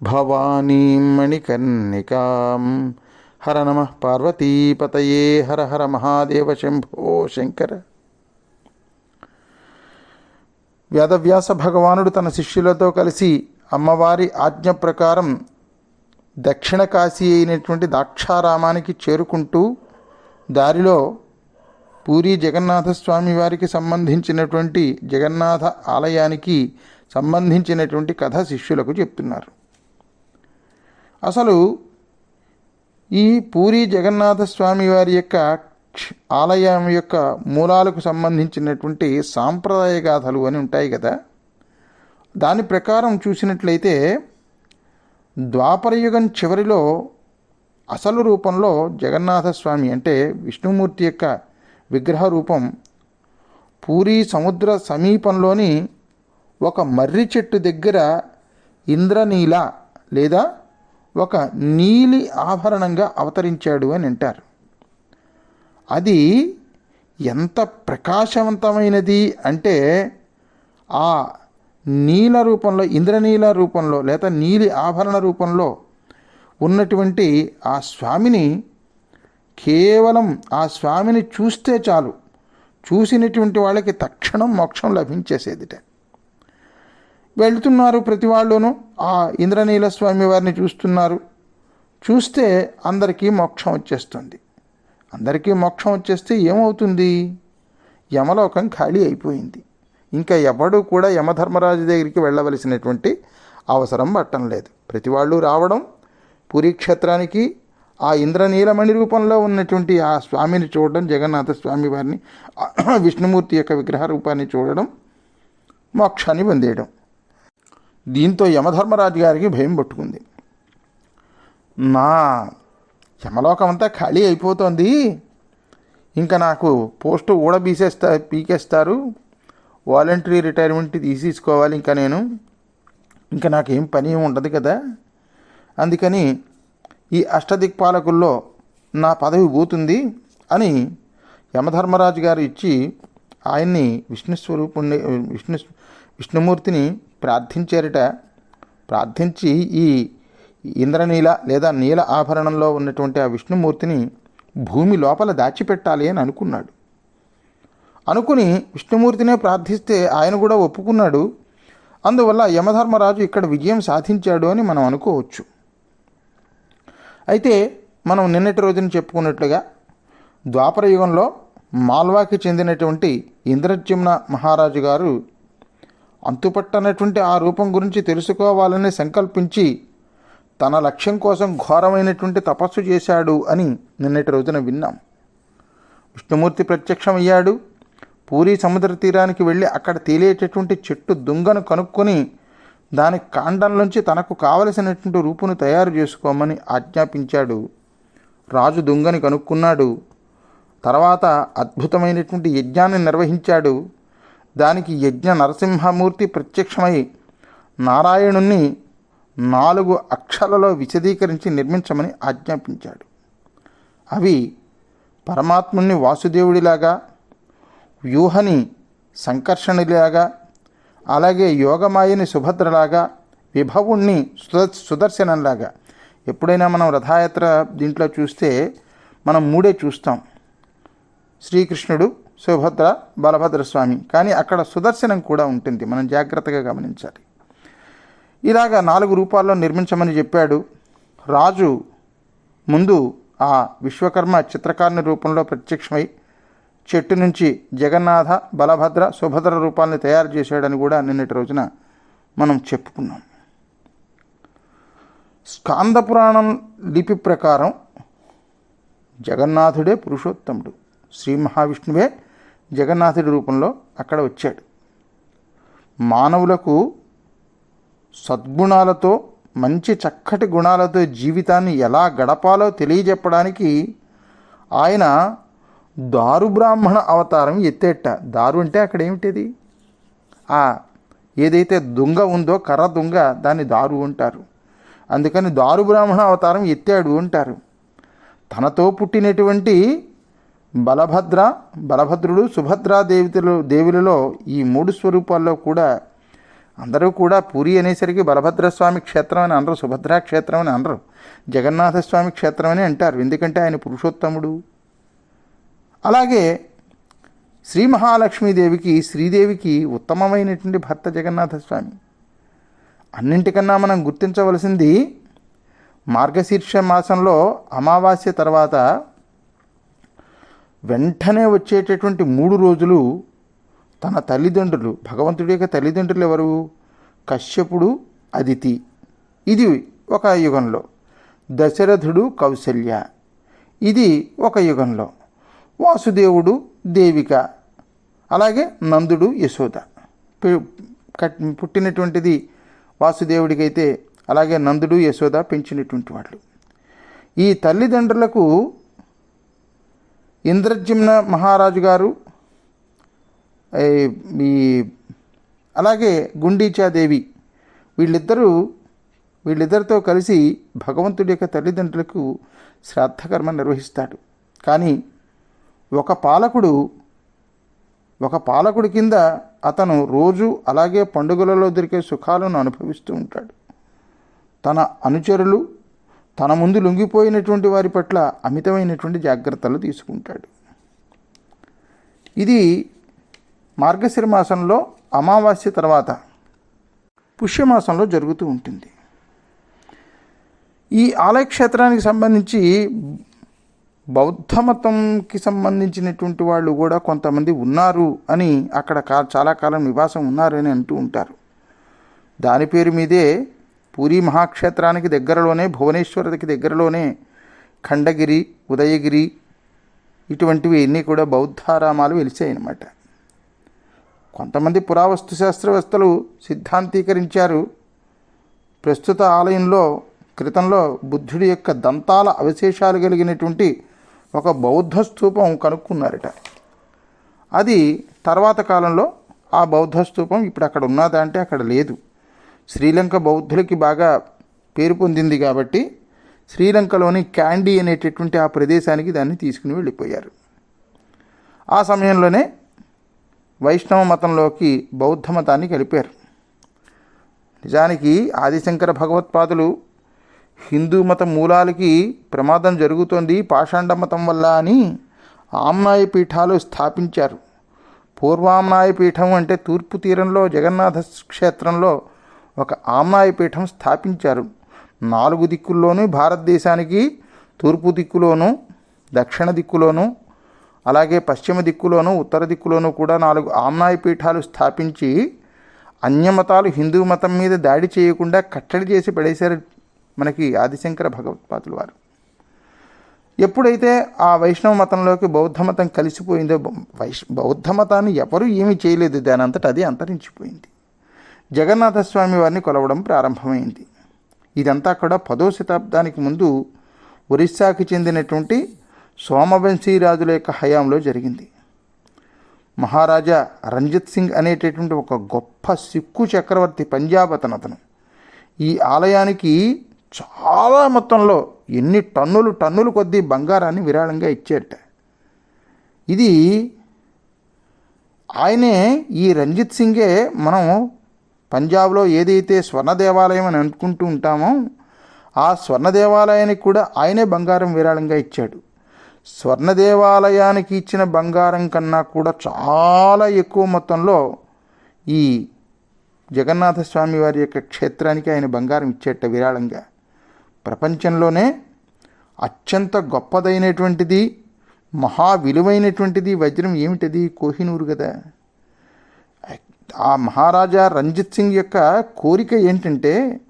భవానీం మణికర్ణికాం హర నమ పార్వతీపతయే హర హర మహాదేవ శంభో శంకర వేదవ్యాస భగవానుడు తన శిష్యులతో కలిసి అమ్మవారి ఆజ్ఞ ప్రకారం దక్షిణ కాశీ అయినటువంటి దాక్షారామానికి చేరుకుంటూ దారిలో పూరి జగన్నాథ స్వామి వారికి సంబంధించినటువంటి జగన్నాథ ఆలయానికి సంబంధించినటువంటి కథ శిష్యులకు చెప్తున్నారు. అసలు ఈ పూరి జగన్నాథ స్వామి వారి యొక్క క్ష- ఆలయం యొక్క మూలాలకు సంబంధించినటువంటి సాంప్రదాయ గాథలు అని ఉంటాయి కదా. దాని ప్రకారం చూసినట్లయితే ద్వాపరయుగం చివరిలో అసలు రూపంలో జగన్నాథస్వామి అంటే విష్ణుమూర్తి యొక్క విగ్రహ రూపం పూరి సముద్ర సమీపంలోని ఒక మర్రి చెట్టు దగ్గర ఇంద్రనీల లేదా ఒక నీలి ఆభరణంగా అవతరించాడు అని అంటారు. అది ఎంత ప్రకాశవంతమైనది అంటే ఆ నీల రూపంలో ఇంద్రనీల రూపంలో లేదా నీలి ఆభరణ రూపంలో ఉన్నటువంటి ఆ స్వామిని కేవలం ఆ స్వామిని చూస్తే చాలు. చూసినటువంటి వాళ్ళకి తక్షణం మోక్షం లభించేసేదిట. వెళ్తున్నారు ప్రతి వాళ్ళును ఆ ఇంద్రనీల స్వామి వారిని చూస్తున్నారు. చూస్తే అందరికీ మోక్షం వచ్చేస్తుంది. అందరికీ మోక్షం వచ్చేస్తే ఏమవుతుంది? యమలోకం ఖాళీ అయిపోయింది. ఇంకా ఎవడు కూడా యమధర్మరాజు దగ్గరికి వెళ్ళవలసినటువంటి అవసరం పట్టం లేదు. ప్రతి వాళ్ళు రావడం పురీక్షేత్రానికి ఆ ఇంద్రనీలమణి రూపంలో ఉన్నటువంటి ఆ స్వామిని చూడడం జగన్నాథ స్వామి వారిని విష్ణుమూర్తి యొక్క విగ్రహ రూపాన్ని చూడడం మోక్షాన్ని పొందేయడం. దీంతో యమధర్మరాజు గారికి భయం పట్టుకుంది. నా యమలోకం అంతా ఖాళీ అయిపోతుంది. ఇంకా నాకు పోస్టు ఊడబీసేస్తా పీకేస్తారు. వాలంటరీ రిటైర్మెంట్ తీసేసుకోవాలి ఇంకా నేను. ఇంకా నాకేం పని ఏమి ఉండదు కదా. అందుకని ఈ అష్టదిక్పాలకుల్లో నా పదవి పోతుంది అని యమధర్మరాజు గారు ఇచ్చి ఆయన్ని విష్ణుస్వరూపుణ్ణి విష్ణు విష్ణుమూర్తిని ప్రార్థించారట ప్రార్థించి ఈ ఇంద్రనీల లేదా నీల ఆభరణంలో ఉన్నటువంటి ఆ విష్ణుమూర్తిని భూమి లోపల దాచిపెట్టాలి అని అనుకున్నాడు. అనుకుని విష్ణుమూర్తినే ప్రార్థిస్తే ఆయన కూడా ఒప్పుకున్నాడు. అందువల్ల యమధర్మరాజు ఇక్కడ విజయం సాధించాడు అని మనం అనుకోవచ్చు. అయితే మనం నిన్నటి రోజున చెప్పుకున్నట్లుగా ద్వాపర యుగంలో మాల్వాకి చెందినటువంటి ఇంద్రజ్యుమ్న మహారాజు గారు అంతుపట్టనటువంటి ఆ రూపం గురించి తెలుసుకోవాలని సంకల్పించి తన లక్ష్యం కోసం ఘోరమైనటువంటి తపస్సు చేశాడు అని నిన్నటి రోజున విన్నాం. విష్ణుమూర్తి ప్రత్యక్షమయ్యాడు. పూరి సముద్ర తీరానికి వెళ్ళి అక్కడ తేలేటటువంటి చెట్టు దుంగను కనుక్కొని దాని కాండంలోంచి తనకు కావలసినటువంటి రూపును తయారు చేసుకోమని ఆజ్ఞాపించాడు. రాజు దుంగని కనుక్కున్నాడు. తర్వాత అద్భుతమైనటువంటి యజ్ఞాన్ని నిర్వహించాడు. దానికి యజ్ఞ నరసింహమూర్తి ప్రత్యక్షమై నారాయణుణ్ణి నాలుగు అక్షరాలలో విశదీకరించి నిర్మించమని ఆజ్ఞాపించాడు. అవి పరమాత్ముని వాసుదేవుడిలాగా వ్యూహని సంకర్షణలాగా అలాగే యోగమాయని సుభద్రలాగా విభవుణ్ణి సుద సుదర్శనంలాగా. ఎప్పుడైనా మనం రథయాత్ర దీంట్లో చూస్తే మనం మూడే చూస్తాం. శ్రీకృష్ణుడు సుభద్ర బలభద్ర స్వామి కానీ అక్కడ సుదర్శనం కూడా ఉంటుంది. మనం జాగ్రత్తగా గమనించాలి. ఇలాగా నాలుగు రూపాల్లో నిర్మించమని చెప్పాడు. రాజు ముందు ఆ విశ్వకర్మ చిత్రకారుని రూపంలో ప్రత్యక్షమై చెట్టు నుంచి జగన్నాథ బలభద్ర సుభద్ర రూపాలను తయారు చేశాడని కూడా నిన్నటి రోజున మనం చెప్పుకున్నాం. స్కాంద పురాణం లిపి ప్రకారం జగన్నాథుడే పురుషోత్తముడు. శ్రీ మహావిష్ణువే జగన్నాథుడి రూపంలో అక్కడ వచ్చాడు. మానవులకు సద్గుణాలతో మంచి చక్కటి గుణాలతో జీవితాన్ని ఎలా గడపాలో తెలియజెప్పడానికి ఆయన దారు బ్రాహ్మణ అవతారం ఎత్తేట. దారు అంటే అక్కడ ఏమిటిది? ఆ ఏదైతే దొంగ ఉందో కర్ర దుంగ దాన్ని దారు అంటారు. అందుకని దారు బ్రాహ్మణ అవతారం ఎత్తాడు అంటారు. తనతో పుట్టినటువంటి బలభద్ర బలభద్రుడు సుభద్రా దేవితలు దేవులలో ఈ మూడు స్వరూపాల్లో కూడా అందరూ కూడా పూరి అనేసరికి బలభద్రస్వామి క్షేత్రం అని అనరు సుభద్రా క్షేత్రం అని అనరు జగన్నాథస్వామి క్షేత్రం అని అంటారు. ఎందుకంటే ఆయన పురుషోత్తముడు. అలాగే శ్రీ మహాలక్ష్మీదేవికి శ్రీదేవికి ఉత్తమమైనటువంటి భర్త జగన్నాథస్వామి అన్నింటికన్నా మనం గుర్తించవలసింది మార్గశీర్ష మాసంలో అమావాస్య తర్వాత వెంటనే వచ్చేటటువంటి మూడు రోజులు తన తల్లిదండ్రులు భగవంతుడి యొక్క తల్లిదండ్రులు ఎవరు? కశ్యపుడు అదితి. ఇది ఒక యుగంలో. దశరథుడు కౌశల్య ఇది ఒక యుగంలో. వాసుదేవుడు దేవిక. అలాగే నందుడు యశోద. పుట్టినటువంటిది వాసుదేవుడికైతే అలాగే నందుడు యశోద పెంచినటువంటి వాళ్ళు. ఈ తల్లిదండ్రులకు ఇంద్రజిమ్న మహారాజు గారు ఈ అలాగే గుండీచాదేవి వీళ్ళిద్దరూ వీళ్ళిద్దరితో కలిసి భగవంతుడి యొక్క తల్లిదండ్రులకు శ్రాద్ధకర్మ నిర్వహిస్తాడు. కానీ ఒక పాలకుడు ఒక పాలకుడి కింద అతను రోజు అలాగే పండుగలలో దొరికే సుఖాలను అనుభవిస్తూ ఉంటాడు. తన అనుచరులు తన ముందు లొంగిపోయినటువంటి వారి పట్ల అమితమైనటువంటి జాగ్రత్తలు తీసుకుంటాడు. ఇది మార్గశిర మాసంలో అమావాస్య తర్వాత పుష్యమాసంలో జరుగుతూ ఉంటుంది. ఈ ఆలయ క్షేత్రానికి సంబంధించి బౌద్ధ మతంకి సంబంధించినటువంటి వాళ్ళు కూడా కొంతమంది ఉన్నారు అని అక్కడ కా చాలా కాలం నివాసం ఉన్నారు అని అంటూ ఉంటారు. దాని పేరు మీదే పూరి మహాక్షేత్రానికి దగ్గరలోనే భువనేశ్వరకి దగ్గరలోనే ఖండగిరి ఉదయగిరి ఇటువంటివి అన్నీ కూడా బౌద్ధారామాలు వెలిసాయన్నమాట కొంతమంది పురావస్తు శాస్త్రవేత్తలు సిద్ధాంతీకరించారు. ప్రస్తుత ఆలయంలో క్రితంలో బుద్ధుడి యొక్క దంతాల అవశేషాలు కలిగినటువంటి ఒక బౌద్ధ స్థూపం కనుక్కున్నారట. అది తర్వాత కాలంలో ఆ బౌద్ధ స్థూపం ఇప్పుడు అక్కడ ఉన్నదా అంటే అక్కడ లేదు. శ్రీలంక బౌద్ధులకి బాగా పేరు పొందింది కాబట్టి శ్రీలంకలోని క్యాండీ అనేటటువంటి ఆ ప్రదేశానికి దాన్ని తీసుకుని వెళ్ళిపోయారు. ఆ సమయంలోనే వైష్ణవ మతంలోకి బౌద్ధ మతాన్ని కలిపారు. నిజానికి ఆదిశంకర భగవత్పాదులు హిందూ మత మూలాలకి ప్రమాదం జరుగుతోంది పాషాండ మతం వల్ల అని ఆమ్నాయ పీఠాలు స్థాపించారు. పూర్వామ్నాయ పీఠం అంటే తూర్పు తీరంలో జగన్నాథ క్షేత్రంలో ఒక ఆమ్నాయ పీఠం స్థాపించారు. నాలుగు దిక్కుల్లోనూ భారతదేశానికి తూర్పు దిక్కులోను దక్షిణ దిక్కులోను అలాగే పశ్చిమ దిక్కులోను ఉత్తర దిక్కులోను కూడా నాలుగు ఆమ్నాయ పీఠాలు స్థాపించి అన్యమతాలు హిందూ మతం మీద దాడి చేయకుండా కట్టడి చేసి పడేశారు మనకి ఆదిశంకర భగవత్పాదులు వారు. ఎప్పుడైతే ఆ వైష్ణవ మతంలోకి బౌద్ధ మతం కలిసిపోయిందో వైష్ బౌద్ధ మతాన్ని ఎవరూ ఏమీ చేయలేదు. దాని అంతటా అది అంతరించిపోయింది. జగన్నాథస్వామి వారిని కొలవడం ప్రారంభమైంది. ఇదంతా కూడా పదో శతాబ్దానికి ముందు ఒరిస్సాకి చెందినటువంటి సోమవంశీ రాజుల యొక్క హయాంలో జరిగింది. మహారాజా రంజిత్ సింగ్ అనేటటువంటి ఒక గొప్ప సిక్కు చక్రవర్తి పంజాబ్ అతను అతను ఈ ఆలయానికి చాలా మొత్తంలో ఎన్ని టన్నులు టన్నులు కొద్దీ బంగారాన్ని విరాళంగా ఇచ్చారట ఇది ఆయనే ఈ రంజిత్ సింగే మనం పంజాబ్లో ఏదైతే స్వర్ణ దేవాలయం అని అనుకుంటూ ఉంటామో ఆ స్వర్ణ దేవాలయానికి కూడా ఆయనే బంగారం విరాళంగా ఇచ్చాడు. స్వర్ణ దేవాలయానికి ఇచ్చిన బంగారం కన్నా కూడా చాలా ఎక్కువ మొత్తంలో ఈ జగన్నాథ స్వామి వారి యొక్క క్షేత్రానికి ఆయన బంగారం ఇచ్చేట విరాళంగా. ప్రపంచంలోనే అత్యంత గొప్పదైనటువంటిది మహా విలువైనటువంటిది వజ్రం ఏమిటది? కోహినూరు కదా. ఆ మహారాజా రంజిత్ సింగ్ యొక్క కోరిక ఏంటంటే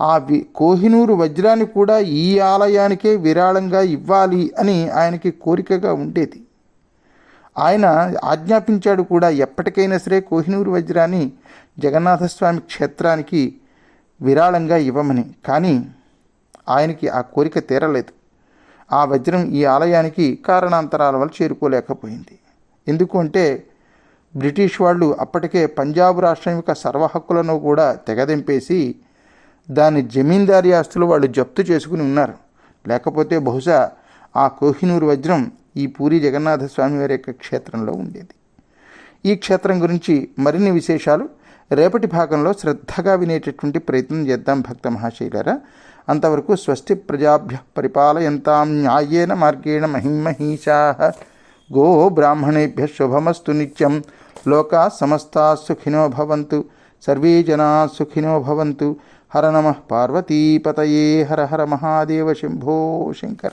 ఆ వి కోహినూరు వజ్రాన్ని కూడా ఈ ఆలయానికే విరాళంగా ఇవ్వాలి అని ఆయనకి కోరికగా ఉండేది. ఆయన ఆజ్ఞాపించాడు కూడా ఎప్పటికైనా సరే కోహినూరు వజ్రాన్ని జగన్నాథస్వామి క్షేత్రానికి విరాళంగా ఇవ్వమని. కానీ ఆయనకి ఆ కోరిక తీరలేదు. ఆ వజ్రం ఈ ఆలయానికి కారణాంతరాల వల్ల చేరుకోలేకపోయింది. ఎందుకు అంటే బ్రిటిష్ వాళ్ళు అప్పటికే పంజాబ్ రాష్ట్రం యొక్క సర్వ హక్కులను కూడా తెగదింపేసి దాని జమీందారీ ఆస్తులు వాళ్ళు జప్తు చేసుకుని ఉన్నారు. లేకపోతే బహుశా ఆ కోహినూరు వజ్రం ఈ పూరి జగన్నాథ స్వామి వారి యొక్క క్షేత్రంలో ఉండేది. ఈ క్షేత్రం గురించి మరిన్ని విశేషాలు రేపటి భాగంలో శ్రద్ధగా వినేటటువంటి ప్రయత్నం చేద్దాం భక్త మహాశైలరా. అంతవరకు స్వస్తి ప్రజాభ్య పరిపాలయంతాం న్యాయేన మార్గేణ మహిమహీషా గో బ్రాహ్మణేభ్య శుభమస్తు నిత్యం. లోకా సమస్తా సుఖినో భవంతు. సర్వే జనా సుఖినో భవంతు. హర నమ పార్వతీపతయే. హర హర మహాదేవ శంభో శంకర.